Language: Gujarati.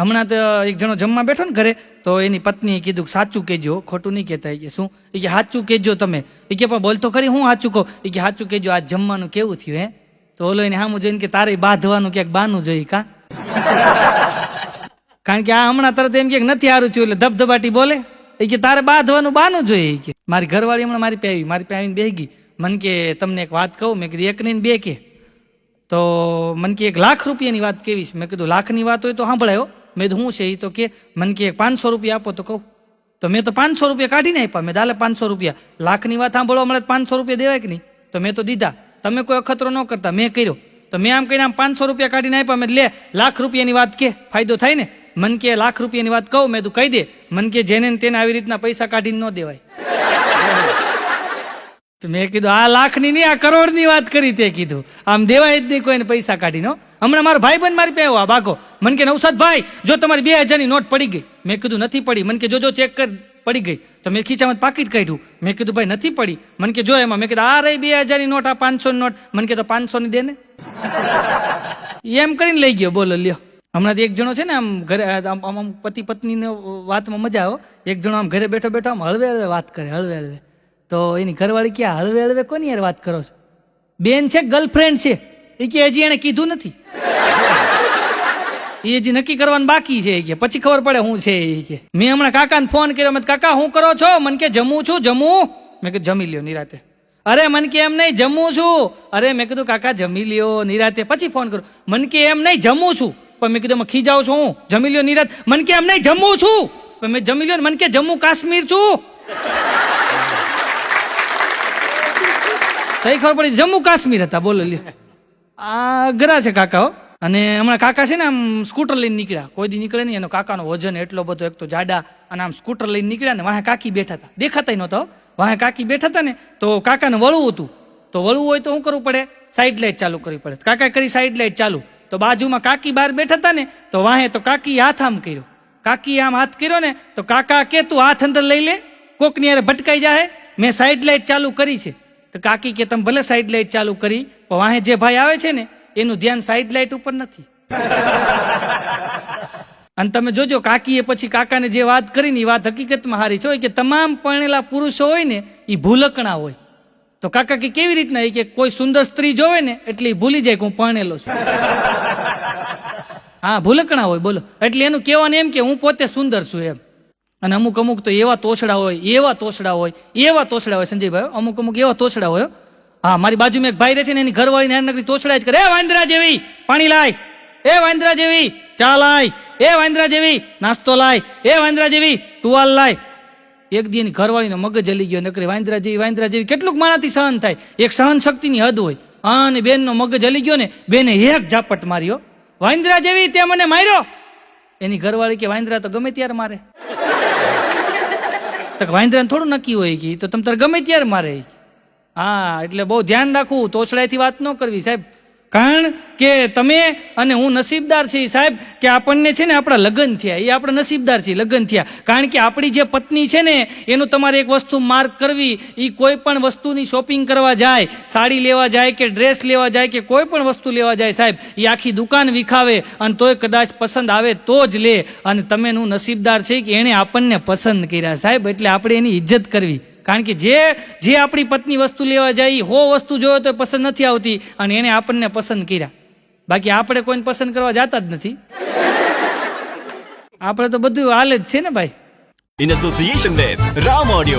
હમણાં તો એક જણો જમવા બેઠો ને ઘરે, તો એની પત્નીએ કીધું સાચું કહેજો, ખોટું નહીં કહેતા. કે શું? એ કે સાચું કહેજો તમે. એ કે પણ બોલતો ખરી, હું સાચું કહું? એ કે સાચું કહેજો આ જમવાનું કેવું થયું, હે? તો ઓલો એને સામું જોઈને કે તારે બાંધવાનું ક્યાંક બાનું જોઈ કા? કારણ કે આ હમણાં તરત એમ કે નથી સારું થયું, એટલે ધબધબાટી બોલે. એ કે તારે બાંધવાનું બાનું જોઈએ. કે મારી ઘરવાળી હમણાં મારી પાસે આવી, મારી પાસે આવીને બેસી ગઈ. મન કે, તમને એક વાત કહું, મેં કીધું એક નહીં બે કે. તો મન કે એક લાખ રૂપિયાની વાત કેવી છે? મેં કીધું, લાખની વાત હોય તો સાંભળાયો મેં કીધું શું છે? એ તો કે, મન કે પાંચસો રૂપિયા આપો તો કહું. તો મેં તો પાંચસો રૂપિયા કાઢીને આપ્યા. મેં દાલે પાંચસો રૂપિયા. લાખની વાત સાંભળવા મળે પાંચસો રૂપિયા દેવાય કે નહીં? તો મેં તો દીધા. તમે કોઈ અખતરો ન કરતા. મેં કર્યો. તો મેં આમ કહીને આમ પાંચસો રૂપિયા કાઢીને આપ્યા. મેં લે, લાખ રૂપિયાની વાત કે, ફાયદો થાય ને? મન કે લાખ રૂપિયાની વાત કહું, મેં તું કહી દે. મન કે જેને તેને આવી રીતના પૈસા કાઢીને ન દેવાય. તો મેં કીધું, આ લાખની નહીં, આ કરોડની વાત કરી તે કીધું. આમ દેવાય જ નહીં કોઈને પૈસા કાઢીનો હમણાં મારો ભાઈ બંધ મારી પાસે આ ભાગો. મન કે, નવસાદ ભાઈ, જો તમારી બે હજારની નોટ પડી ગઈ. મેં કીધું, નથી પડી. મન કે, જો જો, ચેક કર, પડી ગઈ. તો મેં ખીચામાં પાકીટ કાઢ્યું. મેં કીધું, ભાઈ, નથી પડી. મન કે, જો એમાં. મેં કીધું, આ રહી બે હજારની નોટ, આ પાંચસો નોટ. મન કે, તો પાંચસો ની દે ને. એમ કરીને લઈ ગયો, બોલો, લ્યો. હમણાં એક જણો છે ને, આમ ઘરે, આમ આમ પતિ પત્નીને વાતમાં મજા આવો એક જણો આમ ઘરે બેઠો બેઠો આમ હળવે હળવે વાત કરે, હળવે હળવે. તો એની ઘરવાળી કે હળવે હળવે કોની યાર વાત કરો છો? બેન છે ગર્લફ્રેન્ડ છે. એ કે હજી એને કીધું નથી. એ હજી નક્કી કરવાનું બાકી છે કે પછી ખબર પડે હું છે, એ કે. મેં હમણાં કાકાને ફોન કર્યો. મેં કાકા, હું કરો છો? મને કે, જમું છું, જમું. મેં કીધું, જમી લ્યો, નિરાતે. અરે, મન કે, એમ નહીં, જમું છું. અરે, મેં કીધું, કાકા, જમી લ્યો, નિરાતે. પછી ફોન કરો મન કે, એમ નહીં, જમું છું. પણ મેં કીધું, એમાં ખીજાવ છું હું. જમી લ્યો, નિરાત. મન કે, એમ નહીં, જમું છું. પણ મેં જમી લ્યો મન કે જમ્મુ કાશ્મીર છું. તઈ ખબર પડી જમ્મુ કાશ્મીર હતા, બોલો લ્યો. આ ગરા છે કાકા હો. અને હમણાં કાકા છે ને આમ સ્કૂટર લઈને નીકળ્યા. કોઈ દી નીકળે નહીં, એનો કાકાનો વજન એટલો બધો, એક તો જાડા, અને આમ સ્કૂટર લઈને નીકળ્યા ને વાહે કાકી બેઠા હતા. દેખાતા નહોતો વાહે કાકી બેઠા હતા ને, તો કાકાને વળવું હતું. તો વળવું હોય તો શું કરવું પડે? સાઈડ લાઇટ ચાલુ કરવી પડે. કાકા કરી સાઈડ લાઇટ ચાલુ. તો બાજુમાં કાકી બહાર બેઠા હતા ને, તો વાહે તો કાકી હાથ આમ કર્યો. કાકી આમ હાથ કર્યો ને, તો કાકા કે તું હાથ અંદર લઈ લે, કોકની યારે ભટકાઈ જાય મેં સાઈડ લાઇટ ચાલુ કરી છે. તો કાકી કે તમે ભલે સાઈડ લાઇટ ચાલુ કરી પણ વાહે જે ભાઈ આવે છે ને એનું ધ્યાન સાઈડ લાઇટ ઉપર નથી. અને તમે જોજો કાકીએ પછી કાકાને જે વાત કરી ને એ વાત હકીકતમાં હારી છે. હોય કે તમામ પરણેલા પુરુષો હોય ને એ ભૂલકણા હોય. તો કાકા કે કેવી રીતના? એ કે કોઈ સુંદર સ્ત્રી જોવે ને એટલે એ ભૂલી જાય કે હું પરણેલો છું. હા ભૂલકણા હોય બોલો. એટલે એનું કહેવાનું એમ કે હું પોતે સુંદર છું એમ. અને અમુક અમુક તો એવા તોછડા હોય, એવા તોછડા હોય, એવા તોછડા હોય, સંજયભાઈ અમુક અમુક એવા તોછડા હોય, હા. મારી બાજુમાં એક ભાઈ રહે છે ને એની ઘરવાળી નાનકડી તોછડા જ કરે. એ વાંદરા જેવી, પાણી લાય. એ વાંદરા જેવી, ચા લાય. એ વાંદરા જેવી, નાસ્તો લાય. એ વાંદરા જેવી, ટુવાલ લાય. એક દી એની ઘરવાળીનો મગજ હલી ગયો, નકરી વાંદરા જેવી વાંદરા જેવી. કેટલુંક માણાથી સહન થાય. એક સહન શક્તિની હદ હોય. અને બેનનો મગજ હલી ગયો ને, બેને એક ઝાપટ માર્યો વાંદરા જેવી તે મને માર્યો. એની ઘરવાળી કે, વાંદરા તો ગમે ત્યારે મારે. તો વાંદરાને થોડું નક્કી હોય કે તો તમે તારે ગમે ત્યારે મારે હા, એટલે બહુ ધ્યાન રાખવું તોછડાઈથી વાત ન કરવી. સાહેબ કારણ કે તમે અને હું નસીબદાર છીએ સાહેબ કે આપણને છે ને આપણા લગ્ન થયા. એ આપણે નસીબદાર છીએ, લગ્ન થયા. કારણ કે આપણી જે પત્ની છે ને, એનું તમારે એક વસ્તુ માર્ક કરવી. એ કોઈ પણ વસ્તુની શોપિંગ કરવા જાય, સાડી લેવા જાય કે ડ્રેસ લેવા જાય કે કોઈ પણ વસ્તુ લેવા જાય સાહેબ એ આખી દુકાન વિખાવે અને તોય કદાચ પસંદ આવે તો જ લે. અને તમે હું નસીબદાર છે કે એણે આપણને પસંદ કર્યા સાહેબ, એટલે આપણે એની ઇજ્જત કરવી. કારણ કે જે જે આપણી પત્ની વસ્તુ લેવા જાય હો વસ્તુ જોયો તો પસંદ નથી આવતી અને એને આપણને પસંદ કર્યા. બાકી આપણે કોઈને પસંદ કરવા જતા જ નથી. આપણે તો બધું હાલ જ છે ને ભાઈ. In association with Ram Audio.